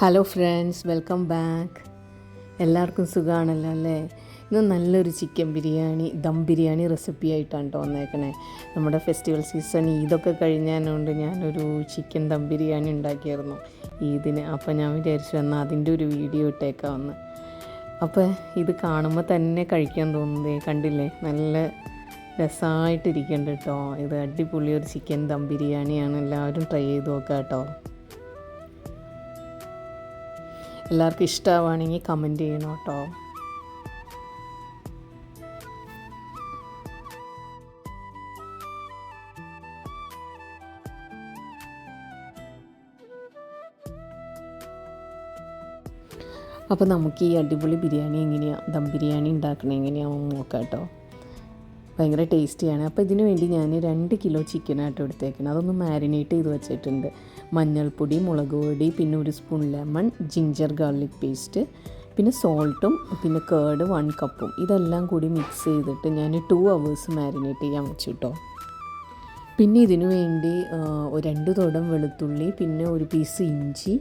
Hello friends welcome back എല്ലാവർക്കും സുഖമാണല്ലോ അല്ലേ? ഇന്ന് നല്ലൊരു ചിക്കൻ ബിരിയാണി ദം ബിരിയാണി റെസിപ്പി ആയിട്ടാണ് കേട്ടോ വന്നേക്കണേ. നമ്മുടെ ഫെസ്റ്റിവൽ സീസൺ ഈദൊക്കെ കഴിഞ്ഞതിനുകൊണ്ട് ഞാനൊരു ചിക്കൻ ദം ബിരിയാണി ഉണ്ടാക്കിയായിരുന്നു ഈദിന് അപ്പോൾ ഞാൻ വിചാരിച്ചു എന്നാൽ അതിന്റെ ഒരു വീഡിയോ ഇട്ടേക്കാം ഇട്ടേക്കാമെന്ന് അപ്പോൾ ഇത് കാണുമ്പോൾ തന്നെ കഴിക്കാൻ തോന്നുന്നേ കണ്ടില്ലേ? നല്ല രസമായിട്ടിരിക്കുന്നുണ്ട് കേട്ടോ. ഇത് അടിപൊളി ഒരു ചിക്കൻ ദം ബിരിയാണിയാണ്. എല്ലാവരും ട്രൈ ചെയ്ത് നോക്കാം കേട്ടോ എല്ലാവർക്കും ഇഷ്ടമാവുകയാണെങ്കിൽ കമന്റ് ചെയ്യണം കേട്ടോ. അപ്പോൾ നമുക്ക് ഈ അടിപൊളി ബിരിയാണി എങ്ങനെയാണ് ദം ബിരിയാണി ഉണ്ടാക്കണത് എങ്ങനെയാണെന്ന് നോക്കാം കേട്ടോ. ഭയങ്കര ടേസ്റ്റിയാണ് അപ്പോൾ ഇതിനു വേണ്ടി ഞാൻ രണ്ട് കിലോ ചിക്കനായിട്ട് എടുത്തേക്കണം. അതൊന്ന് മാരിനേറ്റ് ചെയ്ത് വെച്ചിട്ടുണ്ട്. മഞ്ഞൾപ്പൊടി മുളക് പൊടി പിന്നെ ഒരു spoon lemon ginger garlic paste പിന്നെ സോൾട്ടും പിന്നെ കേർഡ് വൺ കപ്പും. ഇതെല്ലാം കൂടി മിക്സ് ചെയ്തിട്ട് ഞാൻ ടു അവേഴ്സ് മാരിനേറ്റ് ചെയ്യാൻ വെച്ചു കേട്ടോ പിന്നെ ഇതിനു വേണ്ടി രണ്ട് തുടം വെളുത്തുള്ളി പിന്നെ ഒരു പീസ് ഇഞ്ചി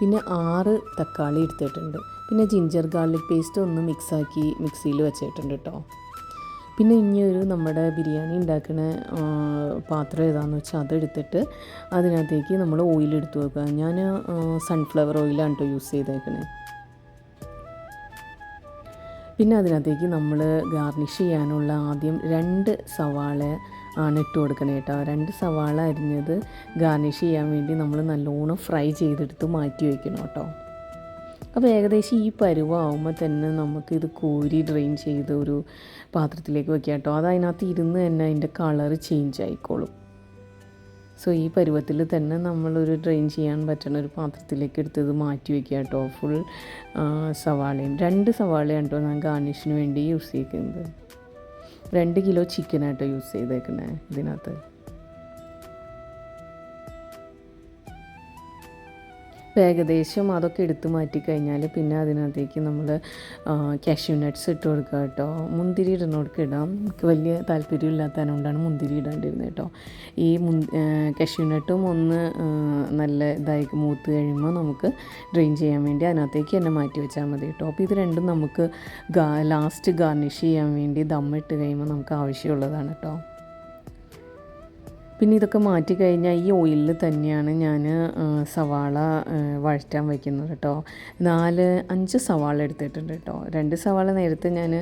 പിന്നെ ആറ് തക്കാളി എടുത്തിട്ടുണ്ട്. പിന്നെ ജിഞ്ചർ ഗാർലിക് പേസ്റ്റ് ഒന്ന് മിക്സാക്കി മിക്സിയിൽ വെച്ചിട്ടുണ്ട് കേട്ടോ പിന്നെ ഇനി ഒരു നമ്മുടെ ബിരിയാണി ഉണ്ടാക്കുന്ന പാത്രം ഏതാണെന്ന് വെച്ചാൽ അതെടുത്തിട്ട് അതിനകത്തേക്ക് നമ്മൾ ഓയിൽ എടുത്ത് വെക്കുക. ഞാൻ സൺഫ്ലവർ ഓയിലാണ് കേട്ടോ യൂസ് ചെയ്തേക്കണേ. പിന്നെ അതിനകത്തേക്ക് നമ്മൾ ഗാർണിഷ് ചെയ്യാനുള്ള ആദ്യം രണ്ട് സവാള ആണ് ഇട്ട് കൊടുക്കണേ കേട്ടോ രണ്ട് സവാള അരിഞ്ഞത് ഗാർണിഷ് ചെയ്യാൻ വേണ്ടി നമ്മൾ നല്ലോണം ഫ്രൈ ചെയ്തെടുത്ത് മാറ്റി വയ്ക്കണം കേട്ടോ അപ്പോൾ ഏകദേശം ഈ പരുവാകുമ്പോൾ തന്നെ നമുക്കിത് കോരി ഡ്രെയിൻ ചെയ്ത് ഒരു പാത്രത്തിലേക്ക് വെക്കുക കേട്ടോ. അത് അതിനകത്ത് ഇരുന്ന് തന്നെ അതിന്റെ കളർ ചേഞ്ച് ആയിക്കോളും. സോ ഈ പരുവത്തിൽ തന്നെ നമ്മളൊരു ഡ്രെയിൻ ചെയ്യാൻ പറ്റുന്ന ഒരു പാത്രത്തിലേക്ക് എടുത്തത് മാറ്റി വെക്കുക കേട്ടോ. ഫുൾ സവാളയും. രണ്ട് സവാളയാണ് കേട്ടോ ഞാൻ ഗാർണിഷിന് വേണ്ടി യൂസ് ചെയ്യുന്നത് രണ്ട് കിലോ ചിക്കനായിട്ടോ യൂസ് ചെയ്തേക്കുന്നത് ഇതിനകത്ത്. ഏകദേശം അതൊക്കെ എടുത്തു മാറ്റി കഴിഞ്ഞാൽ പിന്നെ അതിനകത്തേക്ക് നമ്മൾ കാഷ്യൂ നട്ട്സ് ഇട്ട് കൊടുക്കുക കേട്ടോ. മുന്തിരി ഇടുന്നവർക്ക് ഇടാം. എനിക്ക് വലിയ താല്പര്യമില്ലാത്തതുകൊണ്ടാണ് മുന്തിരി ഇടാണ്ടിരുന്നത് കേട്ടോ. ഈ മുൻ കാഷ്യൂ നട്ടും ഒന്ന് നല്ല ഇതായി മൂത്ത് കഴിയുമ്പോൾ നമുക്ക് ഡ്രെയിൻ ചെയ്യാൻ വേണ്ടി അതിനകത്തേക്ക് തന്നെ മാറ്റി വെച്ചാൽ മതി കേട്ടോ. അപ്പോൾ ഇത് രണ്ടും നമുക്ക് ലാസ്റ്റ് ഗാർണിഷ് ചെയ്യാൻ വേണ്ടി ദമ്മിട്ട് കഴിയുമ്പോൾ നമുക്ക് ആവശ്യമുള്ളതാണ് കേട്ടോ. പിന്നെ ഇതൊക്കെ മാറ്റി കഴിഞ്ഞാൽ ഈ ഓയിലിൽ തന്നെയാണ് ഞാൻ സവാള വഴറ്റാൻ വയ്ക്കുന്നത് കേട്ടോ. നാല് അഞ്ച് സവാള എടുത്തിട്ടുണ്ട് കേട്ടോ. രണ്ട് സവാള നേരത്തെ ഞാൻ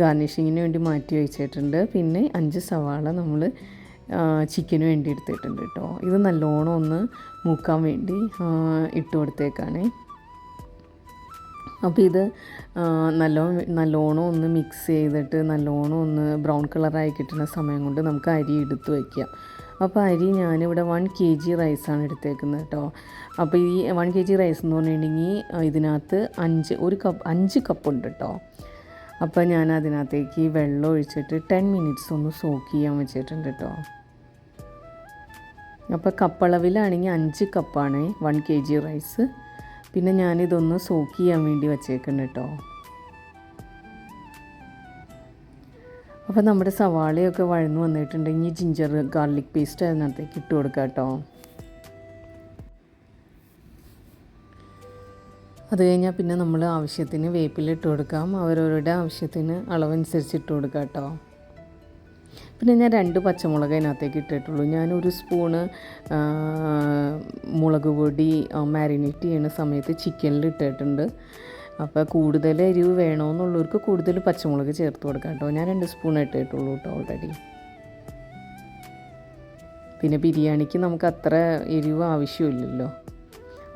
ഗാർണിഷിങ്ങിന് വേണ്ടി മാറ്റി വെച്ചിട്ടുണ്ട്. പിന്നെ അഞ്ച് സവാള നമ്മൾ ചിക്കന് വേണ്ടി എടുത്തിട്ടുണ്ട് കേട്ടോ. ഇത് നല്ലോണം ഒന്ന് മൂക്കാൻ വേണ്ടി ഇട്ട് കൊടുത്തേക്കാണേ. അപ്പോൾ ഇത് ആ, നല്ലോണം നല്ലോണം ഒന്ന് മിക്സ് ചെയ്തിട്ട് നല്ലോണം ഒന്ന് ബ്രൗൺ കളറായി കിട്ടുന്ന സമയം കൊണ്ട് നമുക്ക് അരി എടുത്ത് വയ്ക്കാം. അപ്പോൾ അരി ഞാനിവിടെ വൺ കെ ജി റൈസാണ് എടുത്തേക്കുന്നത് കേട്ടോ അപ്പോൾ ഈ വൺ കെ ജി റൈസ് എന്ന് പറഞ്ഞിട്ടുണ്ടെങ്കിൽ ഇതിനകത്ത് അഞ്ച് ഒരു കപ്പ് അഞ്ച് കപ്പുണ്ട് കേട്ടോ അപ്പോൾ ഞാൻ അതിനകത്തേക്ക് വെള്ളം ഒഴിച്ചിട്ട് ടെൻ മിനിറ്റ്സ് ഒന്ന് സോക്ക് ചെയ്യാൻ വെച്ചിട്ടുണ്ട് കേട്ടോ അപ്പോൾ കപ്പളവിലാണെങ്കിൽ അഞ്ച് കപ്പാണ് വൺ കെ ജി റൈസ് പിന്നെ ഞാനിതൊന്ന് സോക്ക് ചെയ്യാൻ വേണ്ടി വെച്ചേക്കുന്നുണ്ട് കേട്ടോ അപ്പോൾ നമ്മുടെ സവാളയൊക്കെ വഴന്നു ഇനി ജിഞ്ചർ ഗാർലിക് പേസ്റ്റ് അതിനകത്തേക്ക് ഇട്ട് കൊടുക്കാം കേട്ടോ. അത് കഴിഞ്ഞാൽ പിന്നെ നമ്മൾ ആവശ്യത്തിന് വേപ്പില ഇട്ട് കൊടുക്കാം. അവരവരുടെ ആവശ്യത്തിന് അളവനുസരിച്ച് ഇട്ട് കൊടുക്കാം കേട്ടോ. പിന്നെ ഞാൻ രണ്ട് പച്ചമുളക് അതിനകത്തേക്ക് ഇട്ടിട്ടുള്ളൂ. ഞാൻ ഒരു സ്പൂണ് മുളക് പൊടി മാരിനേറ്റ് ചെയ്യുന്ന സമയത്ത് ചിക്കനിൽ ഇട്ടിട്ടുണ്ട്. അപ്പോൾ കൂടുതൽ എരിവ് വേണമെന്നുള്ളവർക്ക് കൂടുതൽ പച്ചമുളക് ചേർത്ത് കൊടുക്കാം കേട്ടോ. ഞാൻ രണ്ട് സ്പൂൺ ഇട്ടിട്ടുള്ളൂ കേട്ടോ ഓൾറെഡി പിന്നെ ബിരിയാണിക്ക് നമുക്ക് അത്ര എരിവ് ആവശ്യമില്ലല്ലോ.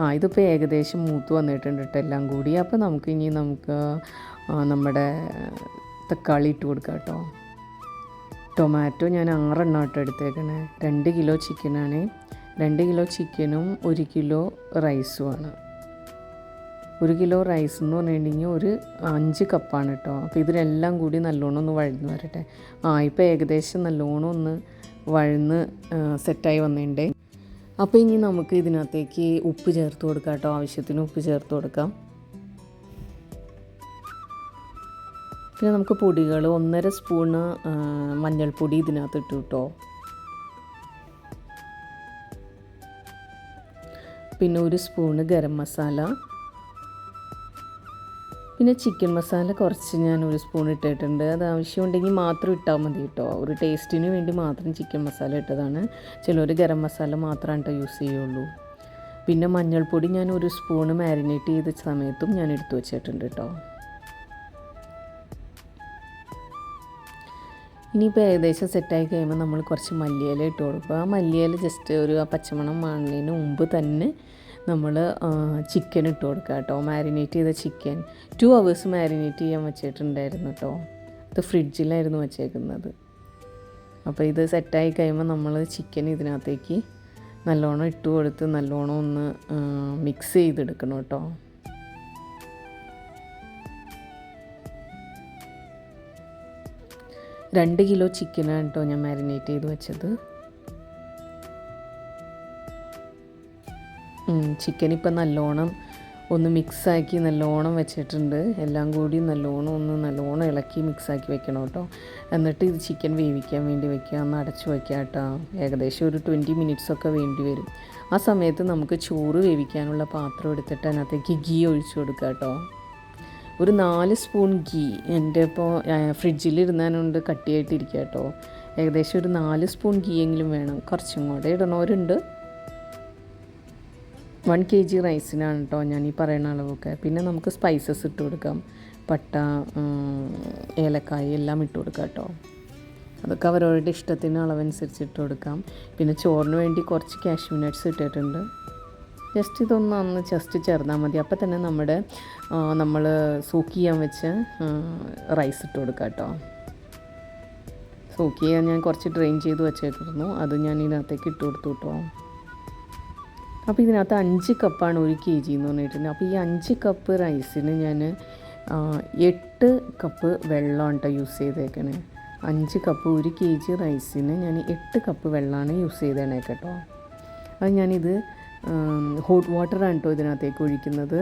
ആ ഇതിപ്പോൾ ഏകദേശം മൂത്ത് വന്നിട്ടുണ്ട് കേട്ടോ എല്ലാം കൂടി. അപ്പോൾ നമുക്ക് ഇനി നമുക്ക് നമ്മുടെ തക്കാളി ഇട്ട് കൊടുക്കാം കേട്ടോ. ടൊമാറ്റോ ഞാൻ ആറെണ്ണം ആട്ടോ എടുത്തേക്കണേ. രണ്ട് കിലോ ചിക്കനാണ് രണ്ട് കിലോ ചിക്കനും ഒരു കിലോ റൈസുമാണ് ഒരു കിലോ റൈസ് എന്ന് പറഞ്ഞിട്ടുണ്ടെങ്കിൽ ഒരു അഞ്ച് കപ്പാണ് കേട്ടോ അപ്പോൾ ഇതിനെല്ലാം കൂടി നല്ലോണം ഒന്ന് വഴന്ന് വരട്ടെ. ആ ഇപ്പോൾ ഏകദേശം നല്ലോണം ഒന്ന് വഴന്ന് സെറ്റായി വന്നിട്ടുണ്ട് അപ്പോൾ ഇനി നമുക്ക് ഇതിനകത്തേക്ക് ഉപ്പ് ചേർത്ത് കൊടുക്കാം കേട്ടോ ആവശ്യത്തിന് ഉപ്പ് ചേർത്ത് കൊടുക്കാം. പിന്നെ നമുക്ക് പൊടികൾ ഒന്നര സ്പൂണ് മഞ്ഞൾപ്പൊടി ഇതിനകത്ത് ഇട്ടു കേട്ടോ പിന്നെ ഒരു സ്പൂണ് ഗരം മസാല പിന്നെ ചിക്കൻ മസാല കുറച്ച് ഞാൻ ഒരു സ്പൂൺ ഇട്ടിട്ടുണ്ട്. അത് ആവശ്യമുണ്ടെങ്കിൽ മാത്രം ഇട്ടാൽ മതി കേട്ടോ. ഒരു ടേസ്റ്റിന് വേണ്ടി മാത്രം ചിക്കൻ മസാല ഇട്ടതാണ്. ചിലർ ഗരം മസാല മാത്രമാണ് കേട്ടോ യൂസ് ചെയ്യുള്ളൂ. പിന്നെ മഞ്ഞൾപ്പൊടി ഞാൻ ഒരു സ്പൂണ് മാരിനേറ്റ് ചെയ്ത സമയത്തും ഞാൻ എടുത്തു വച്ചിട്ടുണ്ട് കേട്ടോ. ഇനിയിപ്പോൾ ഏകദേശം സെറ്റായി കഴിയുമ്പോൾ നമ്മൾ കുറച്ച് മല്ലിയില ഇട്ട് കൊടുക്കുക. ആ മല്ലിയില ജസ്റ്റ് ഒരു ആ പച്ചമണം മാറുന്നതിന് മുമ്പ് തന്നെ നമ്മൾ ചിക്കൻ ഇട്ട് കൊടുക്കുക കേട്ടോ മാരിനേറ്റ് ചെയ്ത ചിക്കൻ ടു അവേഴ്സ് മാരിനേറ്റ് ചെയ്യാൻ വെച്ചിട്ടുണ്ടായിരുന്നു കേട്ടോ ഇത് ഫ്രിഡ്ജിലായിരുന്നു വെച്ചേക്കുന്നത്. അപ്പോൾ ഇത് സെറ്റായി കഴിയുമ്പോൾ നമ്മൾ ചിക്കൻ ഇതിനകത്തേക്ക് നല്ലോണം ഇട്ട് കൊടുത്ത് നല്ലോണം ഒന്ന് മിക്സ് ചെയ്തെടുക്കണം കേട്ടോ രണ്ട് കിലോ ചിക്കനാണ് കേട്ടോ ഞാൻ മാരിനേറ്റ് ചെയ്ത് വെച്ചത്. ചിക്കൻ ഇപ്പം നല്ലോണം ഒന്ന് മിക്സാക്കി നല്ലോണം വെച്ചിട്ടുണ്ട്. എല്ലാം കൂടി നല്ലോണം ഒന്ന് നല്ലോണം ഇളക്കി മിക്സാക്കി വെക്കണം കേട്ടോ. എന്നിട്ട് ഇത് ചിക്കൻ വേവിക്കാൻ വേണ്ടി വെക്കുക. ഒന്ന് അടച്ചു വയ്ക്കുക കേട്ടോ. ഏകദേശം ഒരു ട്വന്റി മിനിറ്റ്സൊക്കെ വേണ്ടി വരും. ആ സമയത്ത് നമുക്ക് ചോറ് വേവിക്കാനുള്ള പാത്രം എടുത്തിട്ട് അതിനകത്തേക്ക് ഗീ ഒഴിച്ചു കൊടുക്കുക കേട്ടോ. ഒരു നാല് സ്പൂൺ ഗീ എന്റെ ഇപ്പോൾ ഫ്രിഡ്ജിലിരുന്നാനുണ്ട് കട്ടിയായിട്ടിരിക്കുക കേട്ടോ. ഏകദേശം ഒരു നാല് സ്പൂൺ ഗീ എങ്കിലും വേണം. കുറച്ചും കൂടെ ഇടണവരുണ്ട്. വൺ കെ ജി റൈസിനാണ് കേട്ടോ ഞാൻ ഈ പറയുന്ന അളവൊക്കെ. പിന്നെ നമുക്ക് സ്പൈസസ് ഇട്ട് കൊടുക്കാം. പട്ട ഏലക്കായ എല്ലാം ഇട്ട് കൊടുക്കാം കേട്ടോ അതൊക്കെ അവരവരുടെ ഇഷ്ടത്തിന് അളവനുസരിച്ച് ഇട്ട് കൊടുക്കാം. പിന്നെ ചോറിന് വേണ്ടി കുറച്ച് കാഷ്യൂ ഇട്ടിട്ടുണ്ട്. ജസ്റ്റ് ഇതൊന്ന് അന്ന് ജസ്റ്റ് ചേർന്നാൽ മതി. അപ്പോൾ തന്നെ നമ്മുടെ നമ്മൾ സൂക്ക് ചെയ്യാൻ വെച്ച് റൈസ് ഇട്ട് കൊടുക്കാം കേട്ടോ സൂക്ക് ചെയ്യാൻ ഞാൻ കുറച്ച് ഡ്രെയിൻ ചെയ്ത് വെച്ചേക്കിരുന്നു അത് ഞാൻ ഇതിനകത്തേക്ക് ഇട്ട് കൊടുത്തു കേട്ടോ അപ്പോൾ ഇതിനകത്ത് അഞ്ച് കപ്പാണ് ഒരു കെ ജി എന്ന് പറഞ്ഞിട്ടുണ്ട്. അപ്പോൾ ഈ അഞ്ച് കപ്പ് റൈസിന് ഞാൻ എട്ട് കപ്പ് വെള്ളമാണ് കേട്ടോ യൂസ് ചെയ്തേക്കണേ. അഞ്ച് കപ്പ് ഒരു കെ ജി റൈസിന് ഞാൻ എട്ട് കപ്പ് വെള്ളമാണ് യൂസ് ചെയ്തേണേ കേട്ടോ. അത് ഞാനിത് ഹോട്ട് വാട്ടറാണ് കേട്ടോ ഇതിനകത്തേക്ക് ഒഴിക്കുന്നത്.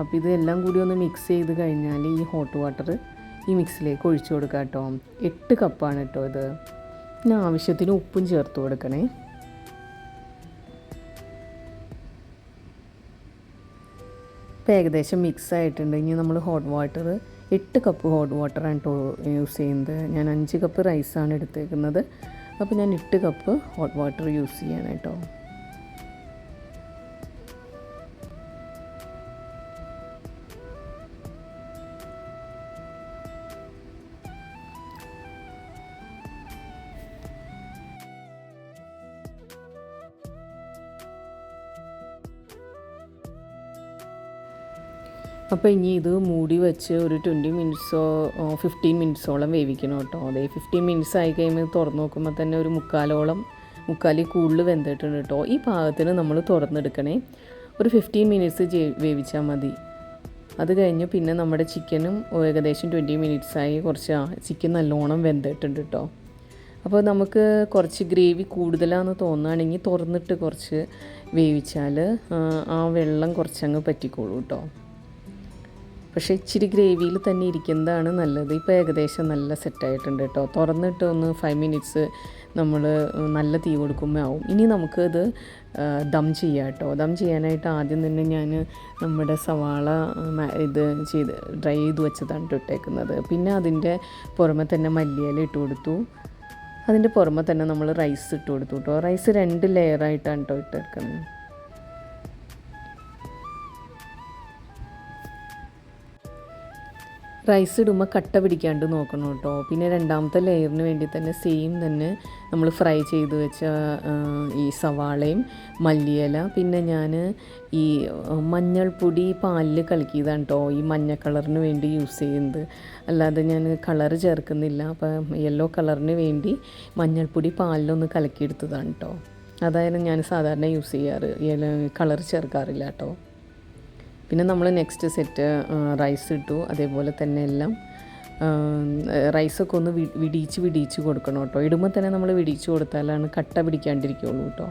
അപ്പോൾ ഇത് എല്ലാം കൂടി ഒന്ന് മിക്സ് ചെയ്ത് കഴിഞ്ഞാൽ ഈ ഹോട്ട് വാട്ടർ ഈ മിക്സിലേക്ക് ഒഴിച്ചു കൊടുക്കാം കേട്ടോ എട്ട് കപ്പാണ് കേട്ടോ ഇത്. പിന്നെ ആവശ്യത്തിന് ഉപ്പും ചേർത്ത് കൊടുക്കണേ. ഇപ്പോൾ ഏകദേശം മിക്സ് ആയിട്ടുണ്ട്. ഇനി നമ്മൾ ഹോട്ട് വാട്ടർ എട്ട് കപ്പ് ഹോട്ട് വാട്ടറാണ് കേട്ടോ യൂസ് ചെയ്യുന്നത്. ഞാൻ അഞ്ച് കപ്പ് റൈസാണ് എടുത്തേക്കുന്നത്. അപ്പോൾ ഞാൻ എട്ട് കപ്പ് ഹോട്ട് വാട്ടർ യൂസ് ചെയ്യണം കേട്ടോ അപ്പോൾ ഇനി ഇത് മൂടി വെച്ച് ഒരു ട്വന്റി മിനിറ്റ്സോ ഫിഫ്റ്റീൻ മിനിറ്റ്സോളം വേവിക്കണം കേട്ടോ. അതെ ഫിഫ്റ്റീൻ മിനിറ്റ്സ് ആയി കഴിയുമ്പോൾ തുറന്ന് നോക്കുമ്പോൾ തന്നെ ഒരു മുക്കാലോളം മുക്കാലി കൂടുതൽ വെന്തിട്ടുണ്ട് കേട്ടോ. ഈ പാകത്തിന് നമ്മൾ തുറന്നെടുക്കണേ. ഒരു ഫിഫ്റ്റീൻ മിനിറ്റ്സ് വേവിച്ചാൽ മതി. അത് കഴിഞ്ഞ് പിന്നെ നമ്മുടെ ചിക്കനും ഏകദേശം ട്വന്റി മിനിറ്റ്സായി കുറച്ച് ചിക്കൻ നല്ലോണം വെന്തിട്ടുണ്ട് കേട്ടോ. അപ്പോൾ നമുക്ക് കുറച്ച് ഗ്രേവി കൂടുതലാണെന്ന് തോന്നുകയാണെങ്കിൽ തുറന്നിട്ട് കുറച്ച് വേവിച്ചാൽ ആ വെള്ളം കുറച്ചങ്ങ് പറ്റിക്കോളൂ കേട്ടോ. പക്ഷേ ഇച്ചിരി ഗ്രേവിയിൽ തന്നെ ഇരിക്കുന്നതാണ് നല്ലത്. ഇപ്പോൾ ഏകദേശം നല്ല സെറ്റായിട്ടുണ്ട് കേട്ടോ. തുറന്നിട്ട് ഒന്ന് ഫൈവ് മിനിറ്റ്സ് നമ്മൾ നല്ല തീ കൊടുക്കുമ്പോൾ ആവും. ഇനി നമുക്കത് ദം ചെയ്യാം കേട്ടോ. ദം ചെയ്യാനായിട്ട് ആദ്യം തന്നെ ഞാൻ നമ്മുടെ സവാള ഇത് ചെയ്ത് ഡ്രൈ ചെയ്ത് വെച്ചതാണ് ഇട്ടേക്കുന്നത്. പിന്നെ അതിന്റെ പുറമെ തന്നെ മല്ലിയില ഇട്ട് കൊടുത്തു. അതിന്റെ പുറമെ തന്നെ നമ്മൾ റൈസ് ഇട്ട് കൊടുത്തു കേട്ടോ. റൈസ് രണ്ട് ലെയറായിട്ടാണ് കേട്ടോ ഇട്ടെടുക്കുന്നത് റൈസ് ഇടുമ്പോൾ കട്ട പിടിക്കാണ്ട് നോക്കണം കേട്ടോ. പിന്നെ രണ്ടാമത്തെ ലെയറിന് വേണ്ടി തന്നെ സെയിം തന്നെ നമ്മൾ ഫ്രൈ ചെയ്ത് വെച്ച ഈ സവാളയും മല്ലിയില പിന്നെ ഞാൻ ഈ മഞ്ഞൾപ്പൊടി പാലിൽ കലക്കിയതാണ് കേട്ടോ ഈ മഞ്ഞ കളറിന് വേണ്ടി യൂസ് ചെയ്യുന്നത്. അല്ലാതെ ഞാൻ കളർ ചേർക്കുന്നില്ല. അപ്പം യെല്ലോ കളറിന് വേണ്ടി മഞ്ഞൾപ്പൊടി പാലിലൊന്ന് കലക്കിയെടുത്തതാണ് കേട്ടോ അതായത് ഞാൻ സാധാരണ യൂസ് ചെയ്യാറ് കളർ ചേർക്കാറില്ല കേട്ടോ പിന്നെ നമ്മൾ നെക്സ്റ്റ് സെറ്റ് റൈസ് ഇട്ടു. അതേപോലെ തന്നെ എല്ലാം റൈസൊക്കെ ഒന്ന് വിടിയിച്ച് വിടിയിച്ച് കൊടുക്കണം കേട്ടോ. ഇടുമ്പോൾ തന്നെ നമ്മൾ വിടിയിച്ച് കൊടുത്താലാണ് കട്ട പിടിക്കാണ്ടിരിക്കുള്ളൂ കേട്ടോ.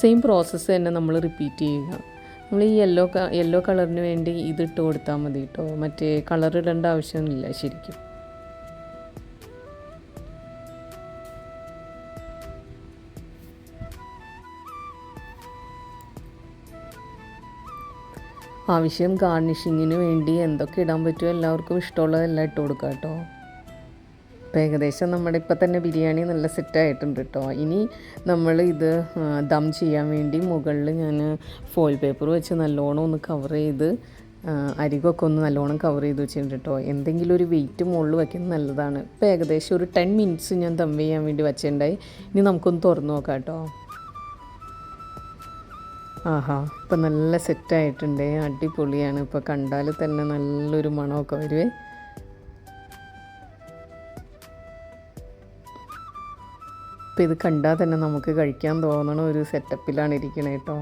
സെയിം പ്രോസസ്സ് തന്നെ നമ്മൾ റിപ്പീറ്റ് ചെയ്യുക. നമ്മൾ ഈ യെല്ലോ യെല്ലോ കളറിന് വേണ്ടി ഇതിട്ട് കൊടുത്താൽ മതി കേട്ടോ. മറ്റേ കളർ ഇടേണ്ട ആവശ്യമില്ല ശരിക്കും. ആവശ്യം ഗാർണിഷിങ്ങിന് വേണ്ടി എന്തൊക്കെ ഇടാൻ പറ്റുമോ എല്ലാവർക്കും ഇഷ്ടമുള്ളതെല്ലാം ഇട്ട് കൊടുക്കാം കേട്ടോ. അപ്പോൾ ഏകദേശം നമ്മുടെ ഇപ്പം തന്നെ ബിരിയാണി നല്ല സെറ്റായിട്ടുണ്ട് കേട്ടോ. ഇനി നമ്മൾ ഇത് ദം ചെയ്യാൻ വേണ്ടി മുകളിൽ ഞാൻ ഫോയിൽ പേപ്പർ വെച്ച് നല്ലോണം ഒന്ന് കവർ ചെയ്ത് അരികൊക്കെ ഒന്ന് നല്ലോണം കവർ ചെയ്ത് വെച്ചിട്ടുണ്ട് കേട്ടോ. എന്തെങ്കിലും ഒരു വെയിറ്റ് മുകളിൽ വയ്ക്കുന്നത് നല്ലതാണ്. ഇപ്പോൾ ഏകദേശം ഒരു ടെൻ മിനിറ്റ്സ് ഞാൻ ദം ചെയ്യാൻ വേണ്ടി വെച്ചിട്ടുണ്ടായി. ഇനി നമുക്കൊന്ന് തുറന്ന് നോക്കാം കേട്ടോ. ആഹാ. ഇപ്പം നല്ല സെറ്റായിട്ടുണ്ട് അടിപൊളിയാണ്. ഇപ്പോൾ കണ്ടാൽ തന്നെ നല്ലൊരു മണമൊക്കെ വരുവേ. ഇപ്പം ഇത് കണ്ടാൽ തന്നെ നമുക്ക് കഴിക്കാൻ തോന്നണ ഒരു സെറ്റപ്പിലാണ് ഇരിക്കണേ കേട്ടോ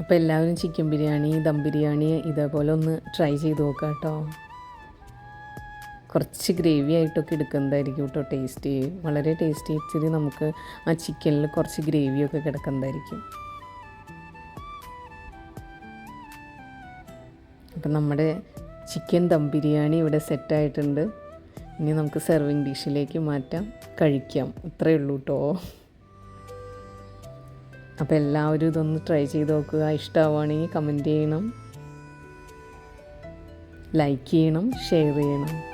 അപ്പോൾ എല്ലാവരും ചിക്കൻ ബിരിയാണി ദം ബിരിയാണി ഇതേപോലെ ഒന്ന് ട്രൈ ചെയ്ത് നോക്കാം കേട്ടോ കുറച്ച് ഗ്രേവി ആയിട്ടൊക്കെ എടുക്കുന്നതായിരിക്കും കേട്ടോ ടേസ്റ്റ്. വളരെ ടേസ്റ്റി ഇച്ചിരി നമുക്ക് ആ ചിക്കനിൽ കുറച്ച് ഗ്രേവിയൊക്കെ കിടക്കുന്നതായിരിക്കും. അപ്പം നമ്മുടെ ചിക്കൻ ദം ബിരിയാണി ഇവിടെ സെറ്റായിട്ടുണ്ട്. ഇനി നമുക്ക് സെർവിങ് ഡിഷിലേക്ക് മാറ്റാം. കഴിക്കാം. ഇത്രയേ ഉള്ളൂ കേട്ടോ. അപ്പോൾ എല്ലാവരും ഇതൊന്ന് ട്രൈ ചെയ്ത് നോക്കുക. ഇഷ്ടമാവുകയാണെങ്കിൽ കമന്റ് ചെയ്യണം. ലൈക്ക് ചെയ്യണം ഷെയർ ചെയ്യണം.